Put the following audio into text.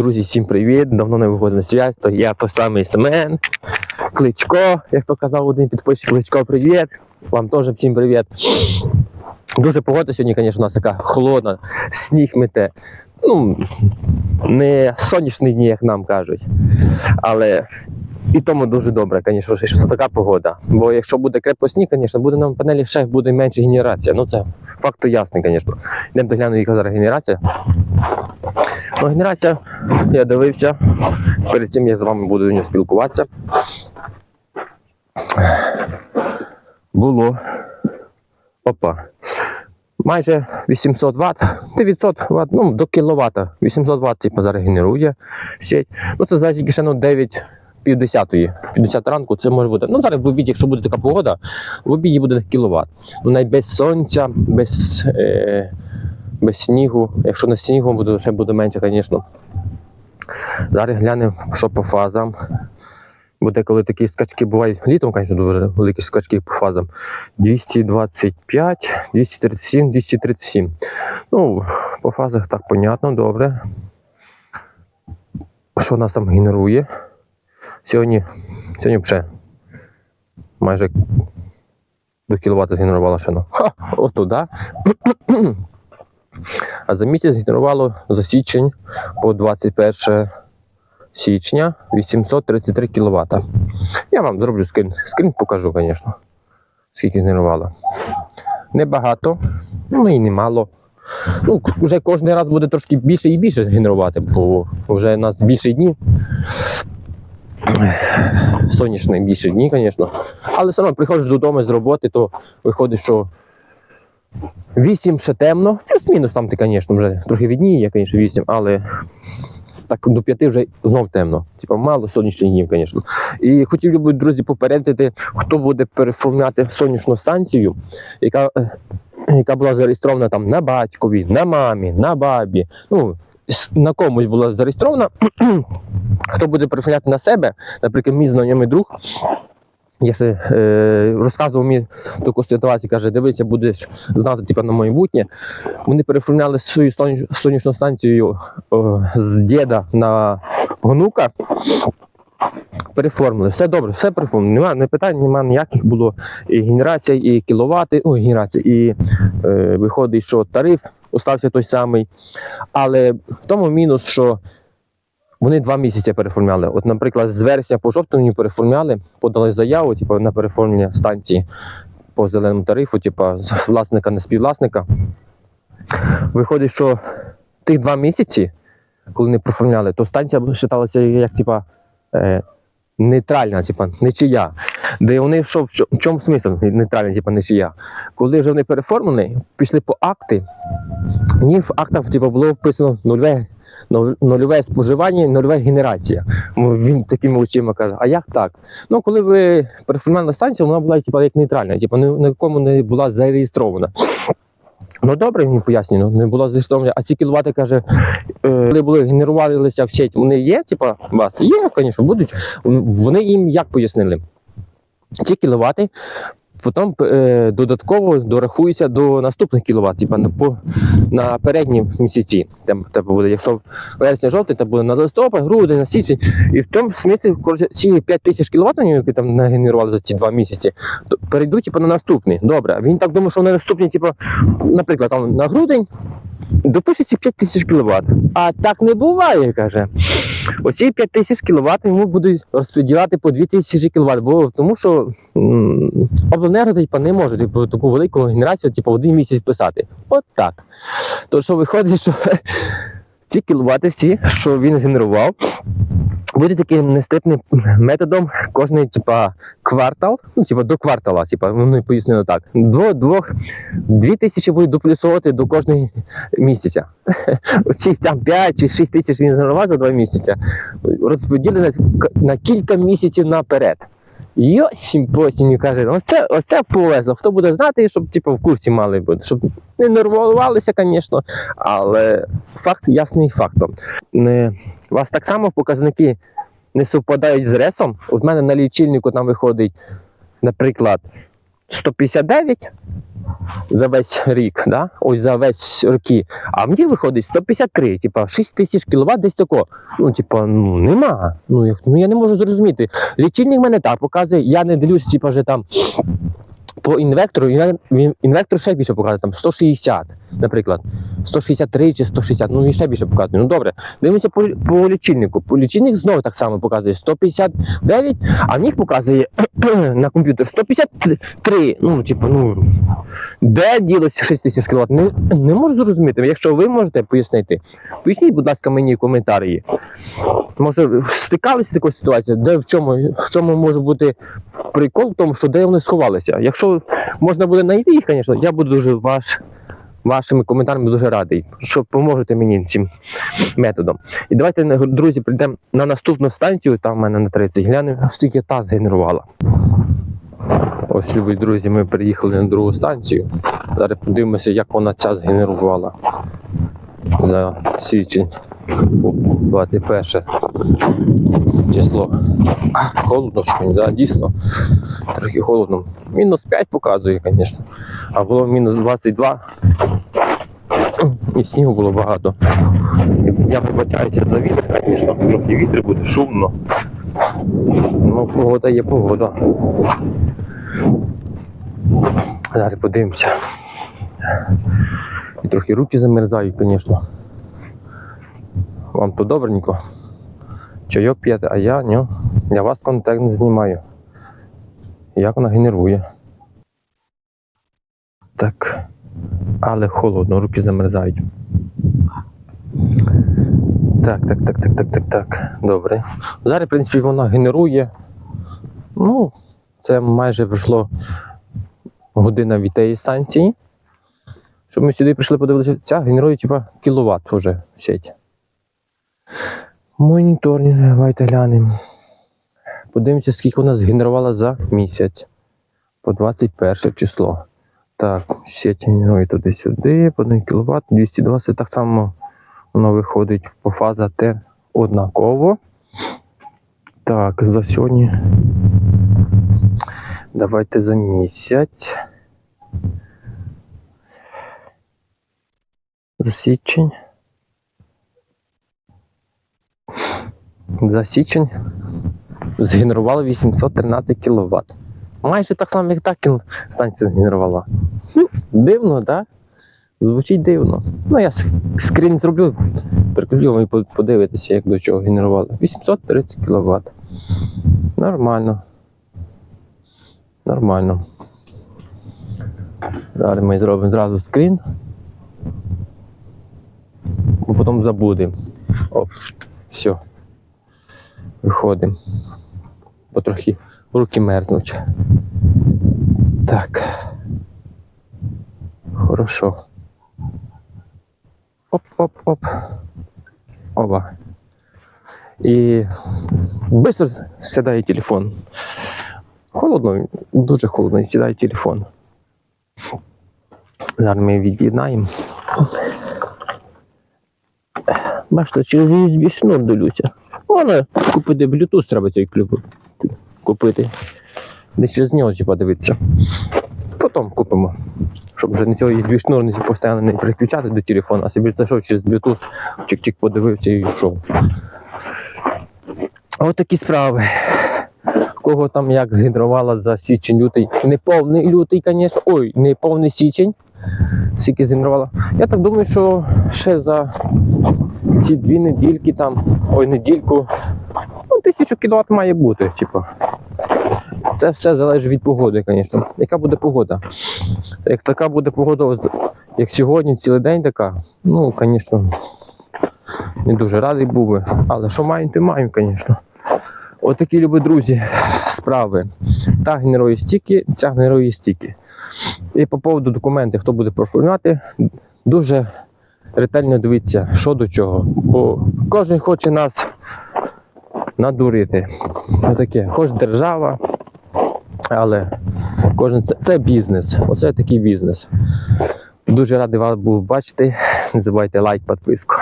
Друзі, всім привіт! Давно не виходив на связь, то я той самий Семен, Кличко, як то казав один підписчик, Кличко, привіт! Вам теж всім привіт. Дуже погода сьогодні, звісно, у нас така холодна, сніг мете. Ну, не сонячні дні, як нам кажуть. Але і тому дуже добре, звісно, що це така погода. Бо якщо буде крепко сніг, звісно, буде на панелі ще буде менше генерація. Ну це факт ясний, звісно. Йдемо доглянути, яка зараз генерація. Генерація, я дивився. Перед цим я з вами буду спілкуватися. Було. Опа. Майже 800 Вт, 900 Вт, ну до кіловата. 800 Вт типу, зараз генерує сеть. Ну це залежить тільки ще ну, 9 пів 10, 50 ранку це може бути. Ну зараз в обіді, якщо буде така погода, в обіді буде кіловат. Ну навіть без сонця, без, е, без снігу. Якщо на снігу буде, ще буде менше, звісно. Зараз глянемо, що по фазам. Бо деколи такі скачки бувають літом, звісно, дуже великі скачки по фазам. 225, 237, 237. Ну, по фазах так понятно, добре. Що нас там генерує? Сьогодні, сьогодні вже майже до кіловата згенерувала ще. ну. Ха, да? А за місяць генерувало за січень по 21 січня 833 кВт. Я вам зроблю скрін. Скрін покажу, звісно, скільки генерувало. Небагато, ну і немало. Ну, вже кожен раз буде трошки більше і більше генерувати, бо вже у нас більше днів. Сонячні більше дні, звісно. Але все одно приходиш додому з роботи, то виходить, що 8 ще темно, плюс-мінус там ти, звісно, вже трохи відніє, звісно, 8, але так до 5 вже знов темно. Типа мало сонячних днів, звісно. І хотів би, друзі, попередити, хто буде переформляти сонячну станцію, яка, е, яка була зареєстрована там на батькові, на мамі, на бабі. Ну, на комусь була зареєстрована. Хто буде переформляти на себе, наприклад, мій знайомий друг. Я е, розказував мені таку ситуацію, каже, дивися, будеш знати типу, на майбутнє. Вони переформляли свою сонячну станцію о, з діда на внука. Переформили. Все добре, все переформили. Нема не питань, немає ніяких було і генерація, і кіловати, ой, генерація, і е, виходить, що тариф остався той самий. Але в тому мінус, що вони два місяці переформляли. От, наприклад, з вересня по жовтню переформляли, подали заяву типу, на переформлення станції по зеленому тарифу, типу, з власника на співвласника. Виходить, що тих два місяці, коли не проформляли, то станція вважалася як типа, е, нейтральна, типа, нічия. Де вони що, в чому смисл нейтральна, типа нічия? Коли вже вони переформлені, пішли по акти, в актах типу, було вписано нульове, ноль- нульове споживання, нульова генерація. Він такими очима каже: а як так? Ну, коли ви переформували станцію, вона була типу, як нейтральна, типу, на якому не була зареєстрована. Ну добре, він пояснює, ну, не було зареєстровано. А ці кіловати каже, е, коли були генерувалися в сеть, вони є, типа, вас є, звісно, будуть. Вони їм як пояснили? Ці кіловати потім е, додатково дорахуються до наступних кіловат, типа на, по, на передні місяці. Там, типу, буде, якщо вересня жовтий, то буде на листопад, грудень, на січень. І в цьому смислі коротше, ці 5 тисяч кіловат, які там нагенерували за ці два місяці, то перейдуть типу, на наступний. Добре. Він так думав, що вони наступні, типу, наприклад, там на грудень. Допишеться 5 тисяч кіловат. А так не буває, каже. Оці 5 тисяч кВт йому будуть розподіляти по 2 тисячі кВт, бо тому що обленерго типу, не може типу, таку велику генерацію типу, один місяць писати. От так. То що виходить, що ці кіловати всі, що він генерував, буде таким нестепним методом кожний типа, квартал, ну, типа, до квартала, типа, вони пояснили так. До двох, дві тисячі будуть доплюсувати до кожного місяця. Оці там 5 чи 6 тисяч він зарвав за два місяці, розподілені на кілька місяців наперед. Йосім посім каже, оце, оце повезло. Хто буде знати, щоб типу, в курсі мали бути, щоб не нервувалися, звісно, але факт ясний фактом. Не, у вас так само показники не совпадають з ресом. От мене на лічильнику там виходить, наприклад, 159, за весь рік, да? ось за весь роки. А мені виходить 153, типа 6 тисяч кіловат десь тако. Ну, типа, ну нема. Ну, як, ну я не можу зрозуміти. Лічильник мене так показує, я не дивлюся, типа, вже там по інвектору, інве- інвектор ще більше показує, там 160, наприклад. 163 чи 160, ну він ще більше показує. Ну добре, дивимося по, по лічильнику. По лічильник знову так само показує 159, а них показує на комп'ютер 153. Ну, типу, ну де ділося 6 тисяч кВт? Не, не можу зрозуміти. Якщо ви можете пояснити, поясніть, будь ласка, мені коментарі. Може, стикалися з такою ситуацією, де в чому, в чому може бути прикол в тому, що де вони сховалися. Якщо можна буде знайти їх, звісно, я буду дуже ваш, вашими коментарями дуже радий, що поможете мені цим методом. І давайте, друзі, прийдемо на наступну станцію, там в мене на 30, глянемо, скільки та згенерувала. Ось, любі друзі, ми приїхали на другу станцію. Зараз подивимося, як вона ця згенерувала за січень. 21 число. А, холодно сьогодні, да, дійсно. Трохи холодно. Мінус 5 показує, звісно. А було мінус 22. І снігу було багато. Я вибачаюся за вітер, звісно, трохи вітер буде шумно. Ну, погода є погода. Зараз подивимося. І трохи руки замерзають, звісно. Вам то добренько. Чайок п'єте, а я ні. Я вас контент не знімаю. Як вона генерує. Так. Але холодно, руки замерзають. Так, так, так, так, так, так, так. Добре. Зараз, в принципі, вона генерує. Ну, це майже пройшло година від тієї станції. Щоб ми сюди прийшли подивитися, ця генерує типа кіловат вже сеть. Моніторинг, давайте глянемо. Подивимося, скільки вона згенерувала за місяць. По 21 число. Так, сеть генерує туди-сюди, по 1 кВт, 220. Так само воно виходить по фаза Т однаково. Так, за сьогодні. Давайте за місяць. За січень. За січень згенерувала 813 кВт. Майже так само, як та станція згенерувала. Дивно, так? Звучить дивно. Ну, я скрін зроблю, приклею вам і подивитися, як до чого генерувала. 830 кВт. Нормально. Нормально. Зараз ми зробимо зразу скрін. Бо потім забудемо. Оп, все. Виходимо. Бо трохи руки мерзнуть. Так. Хорошо. Оп-оп-оп. Оба. І швидко сідає телефон. Холодно, дуже холодно, і сідає телефон. Зараз ми від'єднаємо. Бачите, через USB шнур долюся. Вона купити Bluetooth треба цей ключ купити. Десь через нього типа дивитися. Потім купимо. Щоб вже не цього USB шнур не постійно не переключати до телефону, а собі зайшов через Bluetooth, чик-чик подивився і йшов. Ось такі справи. Кого там як згенерувала за січень лютий. Не повний лютий, звісно. Ой, не повний січень. Скільки згенерувала. Я так думаю, що ще за ці дві недільки там, ой, недільку, ну, тисячу кіловат має бути, типу. Це все залежить від погоди, звісно. Яка буде погода? Як така буде погода, як сьогодні, цілий день така, ну, звісно, не дуже радий був би. Але що маємо, то маємо, звісно. Отакі, любі друзі, справи. Та генерує стільки, ця генерує стільки. І по поводу документів, хто буде проформувати, дуже ретельно дивіться, що до чого. Бо кожен хоче нас надурити. Отаке, хоч держава, але кожен це, це бізнес. Оце такий бізнес. Дуже радий вас був бачити. Не забувайте лайк, підписку.